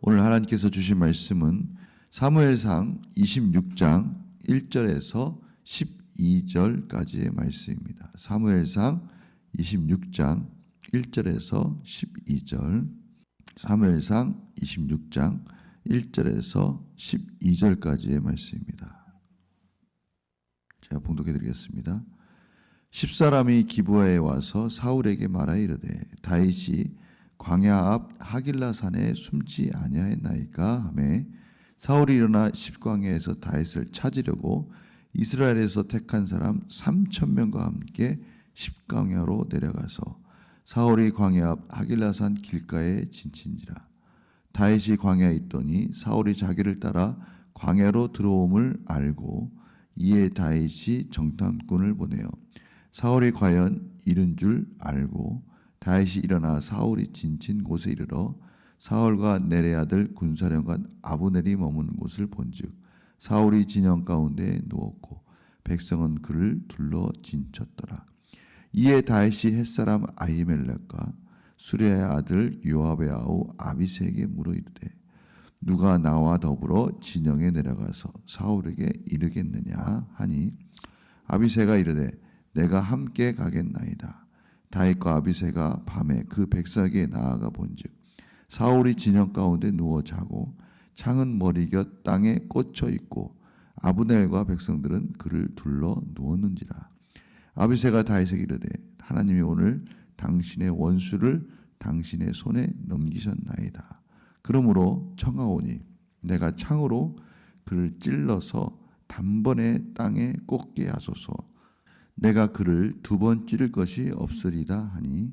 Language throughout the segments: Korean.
오늘 하나님께서 주신 말씀은 사무엘상 26장 1절에서 12절까지의 말씀입니다. 사무엘상 26장 1절에서 12절 사무엘상 26장 1절에서 12절까지의 말씀입니다. 제가 봉독해 드리겠습니다. 십사람이 기부하에 와서 사울에게 말하 이르되 다윗이 광야 앞 하길라 산에 숨지 아니하였나이까 하매 사울이 일어나 십광야에서 다윗을 찾으려고 이스라엘에서 택한 사람 3천 명과 함께 십광야로 내려가서 사울이 광야 앞 하길라산 길가에 진친지라. 다윗이 광야에 있더니 사울이 자기를 따라 광야로 들어옴을 알고 이에 다윗이 정탐꾼을 보내어 사울이 과연 이른 줄 알고 다윗이 일어나 사울이 진친 곳에 이르러 사울과 내레 아들 군사령관 아브넬이 머무는 곳을 본즉 사울이 진영 가운데 누웠고 백성은 그를 둘러 진쳤더라. 이에 다윗이 햇사람 아히멜렉과 수레의 아들 요압의 아우 아비세에게 물어 이르되 누가 나와 더불어 진영에 내려가서 사울에게 이르겠느냐 하니 아비세가 이르되 내가 함께 가겠나이다. 다윗과 아비세가 밤에 그 백성에게 나아가 본즉 사울이 진영 가운데 누워 자고 창은 머리 곁 땅에 꽂혀 있고 아브넬과 백성들은 그를 둘러 누웠는지라. 아비세가 다윗에게 이르되 하나님이 오늘 당신의 원수를 당신의 손에 넘기셨나이다. 그러므로 청하오니 내가 창으로 그를 찔러서 단번에 땅에 꽂게 하소서. 내가 그를 두 번 찌를 것이 없으리라 하니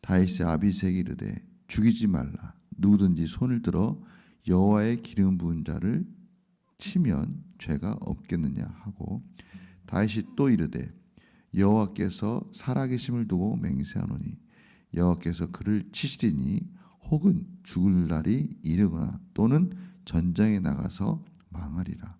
다윗의 아비세에게 이르되 죽이지 말라. 누구든지 손을 들어 여호와의 기름 부은 자를 치면 죄가 없겠느냐 하고 다윗이 또 이르되 여호와께서 살아계심을 두고 맹세하노니 여호와께서 그를 치시리니 혹은 죽을 날이 이르거나 또는 전장에 나가서 망하리라.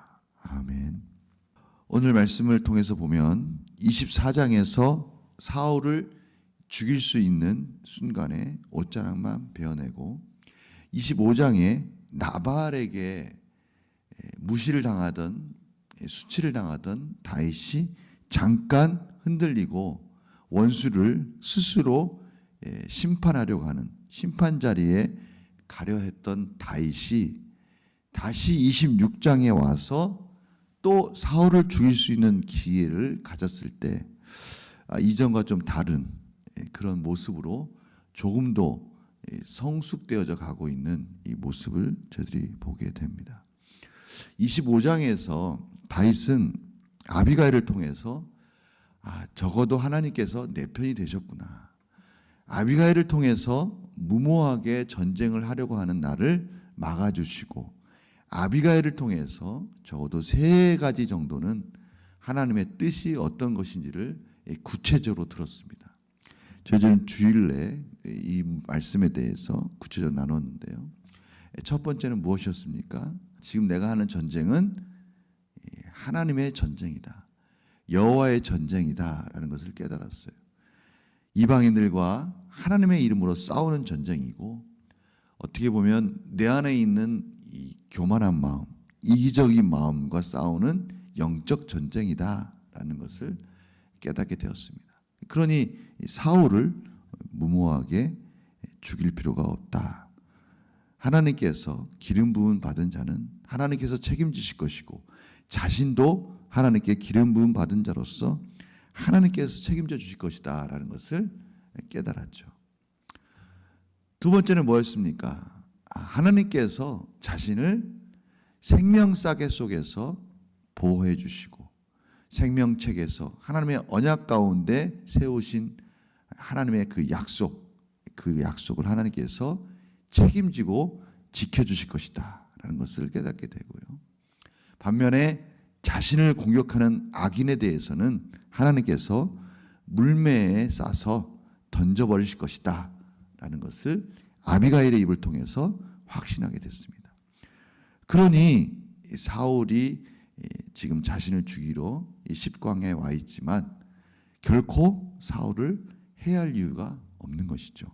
아멘. 오늘 말씀을 통해서 보면 24장에서 사울을 죽일 수 있는 순간에 옷자락만 베어내고 25장에 나발에게 무시를 당하던 수치를 당하던 다윗이 잠깐 흔들리고 원수를 스스로 심판하려고 하는 심판 자리에 가려 했던 다윗이 다시 26장에 와서 또 사울을 죽일 수 있는 기회를 가졌을 때 아, 이전과 좀 다른 그런 모습으로 조금 더 성숙되어져 가고 있는 이 모습을 저들이 보게 됩니다. 25장에서 다윗은 아비가일을 통해서 아, 적어도 하나님께서 내 편이 되셨구나. 아비가일을 통해서 무모하게 전쟁을 하려고 하는 나를 막아주시고 아비가일을 통해서 적어도 세 가지 정도는 하나님의 뜻이 어떤 것인지를 구체적으로 들었습니다. 저희는 주일 내이 말씀에 대해서 구체적으로 나눴는데요. 첫 번째는 무엇이었습니까? 지금 내가 하는 전쟁은 하나님의 전쟁이다. 여호와의 전쟁이다라는 것을 깨달았어요. 이방인들과 하나님의 이름으로 싸우는 전쟁이고 어떻게 보면 내 안에 있는 이 교만한 마음, 이기적인 마음과 싸우는 영적 전쟁이다라는 것을 깨닫게 되었습니다. 그러니 사울을 무모하게 죽일 필요가 없다. 하나님께서 기름 부음 받은 자는 하나님께서 책임지실 것이고 자신도 하나님께 기름 부음 받은 자로서 하나님께서 책임져 주실 것이다라는 것을 깨달았죠. 두 번째는 뭐였습니까? 아, 하나님께서 자신을 생명싸개 속에서 보호해 주시고 생명책에서 하나님의 언약 가운데 세우신 하나님의 그 약속, 그 약속을 하나님께서 책임지고 지켜주실 것이다. 라는 것을 깨닫게 되고요. 반면에 자신을 공격하는 악인에 대해서는 하나님께서 물매에 싸서 던져버리실 것이다. 라는 것을 아비가일의 입을 통해서 확신하게 됐습니다. 그러니 사울이 지금 자신을 죽이러 이 십광에 와 있지만 결코 사울을 해할 이유가 없는 것이죠.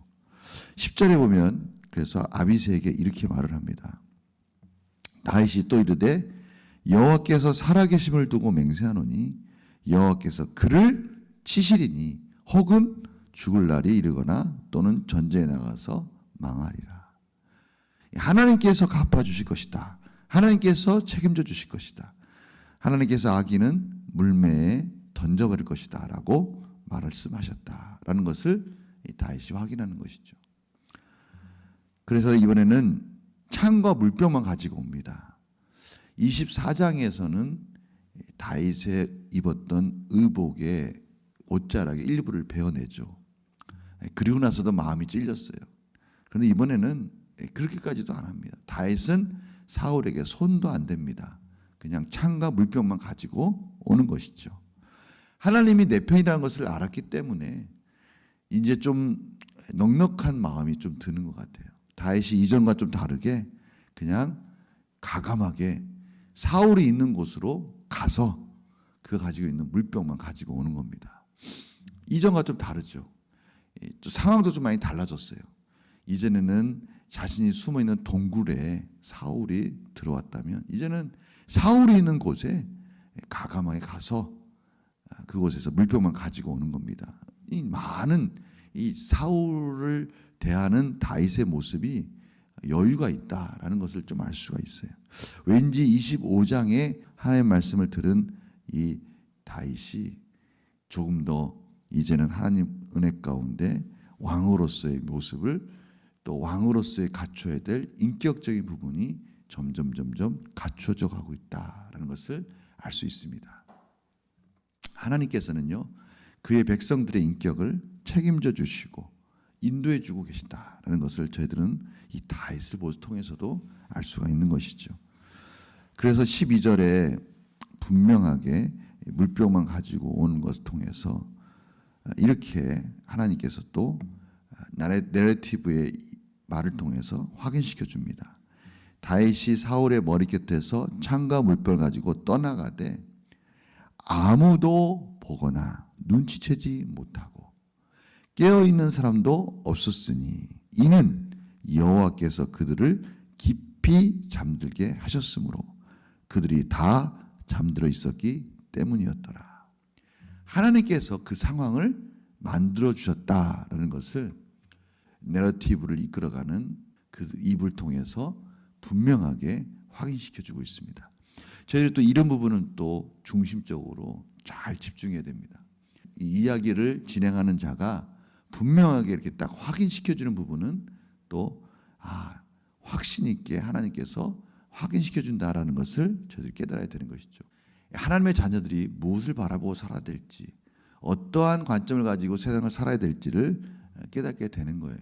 10절에 보면 그래서 아비세에게 이렇게 말을 합니다. 다윗이 또 이르되 여호와께서 살아계심을 두고 맹세하노니 여호와께서 그를 치시리니 혹은 죽을 날이 이르거나 또는 전쟁에 나가서 망하리라. 하나님께서 갚아 주실 것이다. 하나님께서 책임져 주실 것이다. 하나님께서 아기는 물매에 던져버릴 것이다 라고 말씀하셨다 라는 것을 다윗이 확인하는 것이죠. 그래서 이번에는 창과 물병만 가지고 옵니다. 24장에서는 다윗의 입었던 의복의 옷자락의 일부를 베어내죠. 그리고 나서도 마음이 찔렸어요. 그런데 이번에는 그렇게까지도 안 합니다. 다윗은 사울에게 손도 안 댑니다. 그냥 창과 물병만 가지고 오는 것이죠. 하나님이 내 편이라는 것을 알았기 때문에 이제 좀 넉넉한 마음이 좀 드는 것 같아요. 다윗이 이전과 좀 다르게 그냥 가감하게 사울이 있는 곳으로 가서 그 가지고 있는 물병만 가지고 오는 겁니다. 이전과 좀 다르죠. 상황도 좀 많이 달라졌어요. 이전에는 자신이 숨어 있는 동굴에 사울이 들어왔다면 이제는 사울이 있는 곳에 가감하게 가서 그곳에서 물병만 가지고 오는 겁니다. 이 많은 이 사울을 대하는 다윗의 모습이 여유가 있다라는 것을 좀 알 수가 있어요. 왠지 25장에 하나님의 말씀을 들은 이 다윗이 조금 더 이제는 하나님 은혜 가운데 왕으로서의 모습을 또 왕으로서의 갖춰야 될 인격적인 부분이 점점 점점 갖춰져 가고 있다라는 것을 알 수 있습니다. 하나님께서는요 그의 백성들의 인격을 책임져 주시고 인도해 주고 계신다라는 것을 저희들은 이 다윗을 통해서도 알 수가 있는 것이죠. 그래서 12절에 분명하게 물병만 가지고 오는 것을 통해서 이렇게 하나님께서 또 내레티브의 말을 통해서 확인시켜 줍니다. 다윗이 사울의 머리곁에서 창과 물병을 가지고 떠나가되 아무도 보거나 눈치채지 못하고 깨어 있는 사람도 없었으니 이는 여호와께서 그들을 깊이 잠들게 하셨으므로 그들이 다 잠들어 있었기 때문이었더라. 하나님께서 그 상황을 만들어 주셨다라는 것을 내러티브를 이끌어가는 그 입을 통해서 분명하게 확인시켜 주고 있습니다. 저희들 또 이런 부분은 또 중심적으로 잘 집중해야 됩니다. 이 이야기를 진행하는 자가 분명하게 이렇게 딱 확인시켜 주는 부분은 또 아, 확신 있게 하나님께서 확인시켜 준다라는 것을 저희들이 깨달아야 되는 것이죠. 하나님의 자녀들이 무엇을 바라보고 살아야 될지, 어떠한 관점을 가지고 세상을 살아야 될지를 깨닫게 되는 거예요.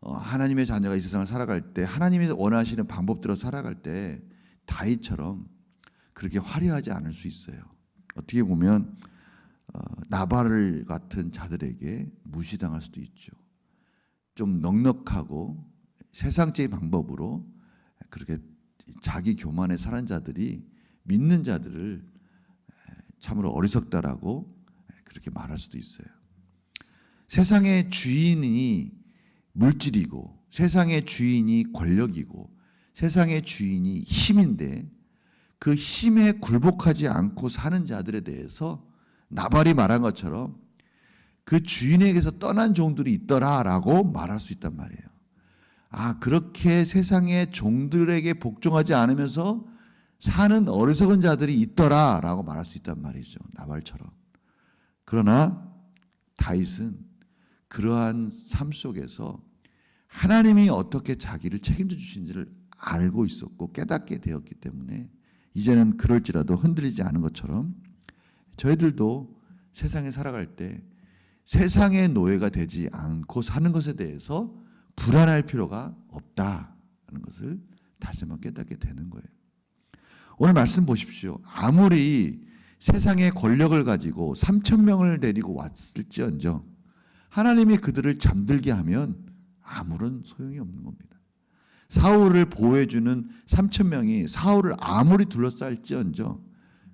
어, 하나님의 자녀가 이 세상을 살아갈 때, 하나님이 원하시는 방법대로 살아갈 때, 다윗처럼 그렇게 화려하지 않을 수 있어요. 어떻게 보면 어, 나발 같은 자들에게 무시당할 수도 있죠. 좀 넉넉하고 세상적인 방법으로 그렇게 자기 교만에 사는 자들이 믿는 자들을 참으로 어리석다라고 그렇게 말할 수도 있어요. 세상의 주인이 물질이고 세상의 주인이 권력이고 세상의 주인이 힘인데 그 힘에 굴복하지 않고 사는 자들에 대해서 나발이 말한 것처럼 그 주인에게서 떠난 종들이 있더라라고 말할 수 있단 말이에요. 아, 그렇게 세상의 종들에게 복종하지 않으면서 사는 어리석은 자들이 있더라라고 말할 수 있단 말이죠. 나발처럼. 그러나 다윗은 그러한 삶 속에서 하나님이 어떻게 자기를 책임져 주신지를 알고 있었고 깨닫게 되었기 때문에 이제는 그럴지라도 흔들리지 않은 것처럼 저희들도 세상에 살아갈 때 세상의 노예가 되지 않고 사는 것에 대해서 불안할 필요가 없다라는 것을 다시 한번 깨닫게 되는 거예요. 오늘 말씀 보십시오. 아무리 세상의 권력을 가지고 3천 명을 데리고 왔을지언정 하나님이 그들을 잠들게 하면 아무런 소용이 없는 겁니다. 사울을 보호해주는 3천 명이 사울을 아무리 둘러쌀지언정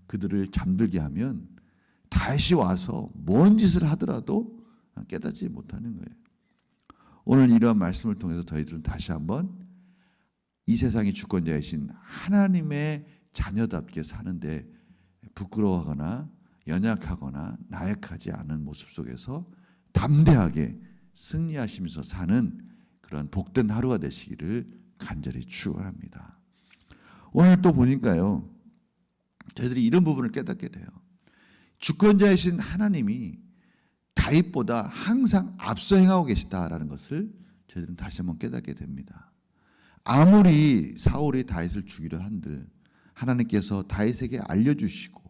그들을 잠들게 하면 다시 와서 뭔 짓을 하더라도 깨닫지 못하는 거예요. 오늘 이러한 말씀을 통해서 저희들은 다시 한번 이 세상의 주권자이신 하나님의 자녀답게 사는데 부끄러워하거나 연약하거나 나약하지 않은 모습 속에서 담대하게 승리하시면서 사는 그런 복된 하루가 되시기를 간절히 축원합니다. 오늘 또 보니까요. 저희들이 이런 부분을 깨닫게 돼요. 주권자이신 하나님이 다윗보다 항상 앞서 행하고 계시다라는 것을 저희들은 다시 한번 깨닫게 됩니다. 아무리 사울이 다윗을 죽이려 한들 하나님께서 다윗에게 알려주시고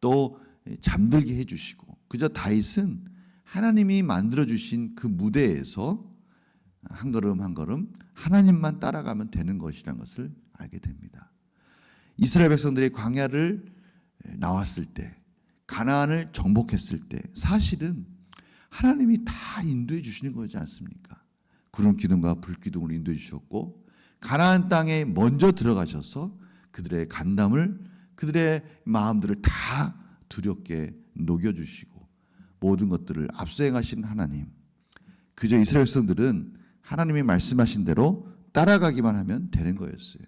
또 잠들게 해주시고 그저 다윗은 하나님이 만들어 주신 그 무대에서 한 걸음 한 걸음 하나님만 따라가면 되는 것이라는 것을 알게 됩니다. 이스라엘 백성들이 광야를 나왔을 때 가나안을 정복했을 때 사실은 하나님이 다 인도해 주시는 거지 않습니까? 구름 기둥과 불 기둥으로 인도해 주셨고 가나안 땅에 먼저 들어가셔서 그들의 간담을 그들의 마음들을 다 두렵게 녹여 주시고 모든 것들을 앞서 행하신 하나님 그저 이스라엘 백성들은 하나님이 말씀하신 대로 따라가기만 하면 되는 거였어요.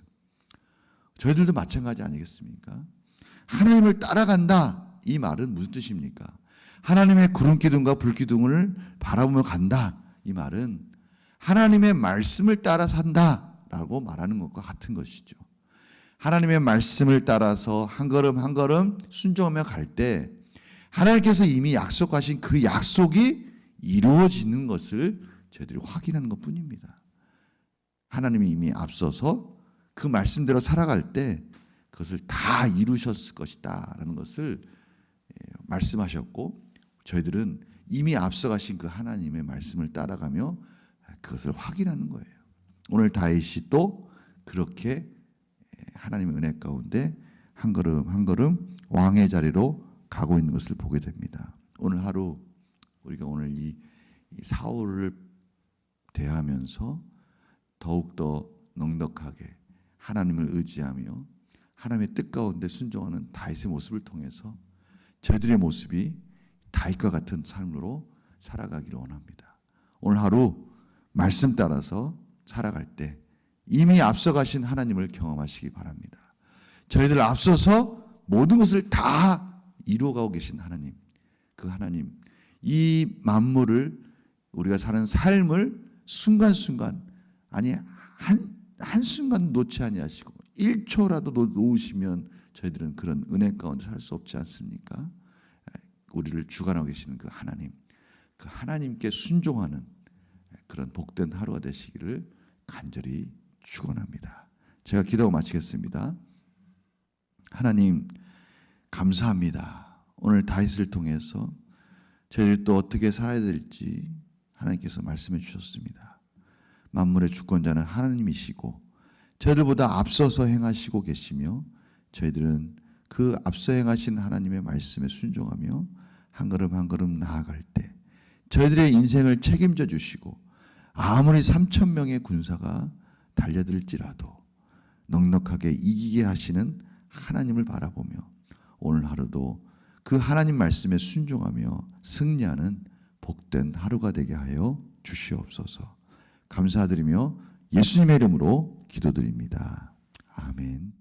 저희들도 마찬가지 아니겠습니까? 하나님을 따라간다. 이 말은 무슨 뜻입니까? 하나님의 구름 기둥과 불 기둥을 바라보며 간다. 이 말은 하나님의 말씀을 따라 산다라고 말하는 것과 같은 것이죠. 하나님의 말씀을 따라서 한 걸음 한 걸음 순종하며 갈 때 하나님께서 이미 약속하신 그 약속이 이루어지는 것을 저희들이 확인하는 것 뿐입니다. 하나님이 이미 앞서서 그 말씀대로 살아갈 때 그것을 다 이루셨을 것이다 라는 것을 예, 말씀하셨고 저희들은 이미 앞서가신 그 하나님의 말씀을 따라가며 그것을 확인하는 거예요. 오늘 다윗이 또 그렇게 예, 하나님의 은혜 가운데 한 걸음 한 걸음 왕의 자리로 가고 있는 것을 보게 됩니다. 오늘 하루 우리가 오늘 이 사울을 대하면서 더욱더 넉넉하게 하나님을 의지하며 하나님의 뜻 가운데 순종하는 다윗의 모습을 통해서 저희들의 모습이 다윗과 같은 삶으로 살아가기를 원합니다. 오늘 하루 말씀 따라서 살아갈 때 이미 앞서가신 하나님을 경험하시기 바랍니다. 저희들 앞서서 모든 것을 다 이루어가고 계신 하나님, 그 하나님, 이 만물을 우리가 사는 삶을 순간순간 아니 한 한순간 놓지 아니하시고 1초라도 놓으시면 저희들은 그런 은혜 가운데 살 수 없지 않습니까? 우리를 주관하고 계시는 그 하나님, 그 하나님께 순종하는 그런 복된 하루가 되시기를 간절히 축원합니다. 제가 기도하고 마치겠습니다. 하나님 감사합니다. 오늘 다윗을 통해서 저희를 또 어떻게 살아야 될지 하나님께서 말씀해 주셨습니다. 만물의 주권자는 하나님이시고 저희들보다 앞서서 행하시고 계시며 저희들은 그 앞서 행하신 하나님의 말씀에 순종하며 한 걸음 한 걸음 나아갈 때 저희들의 인생을 책임져 주시고 아무리 3천 명의 군사가 달려들지라도 넉넉하게 이기게 하시는 하나님을 바라보며 오늘 하루도 그 하나님 말씀에 순종하며 승리하는 복된 하루가 되게 하여 주시옵소서. 감사드리며 예수님의 이름으로 기도드립니다. 아멘.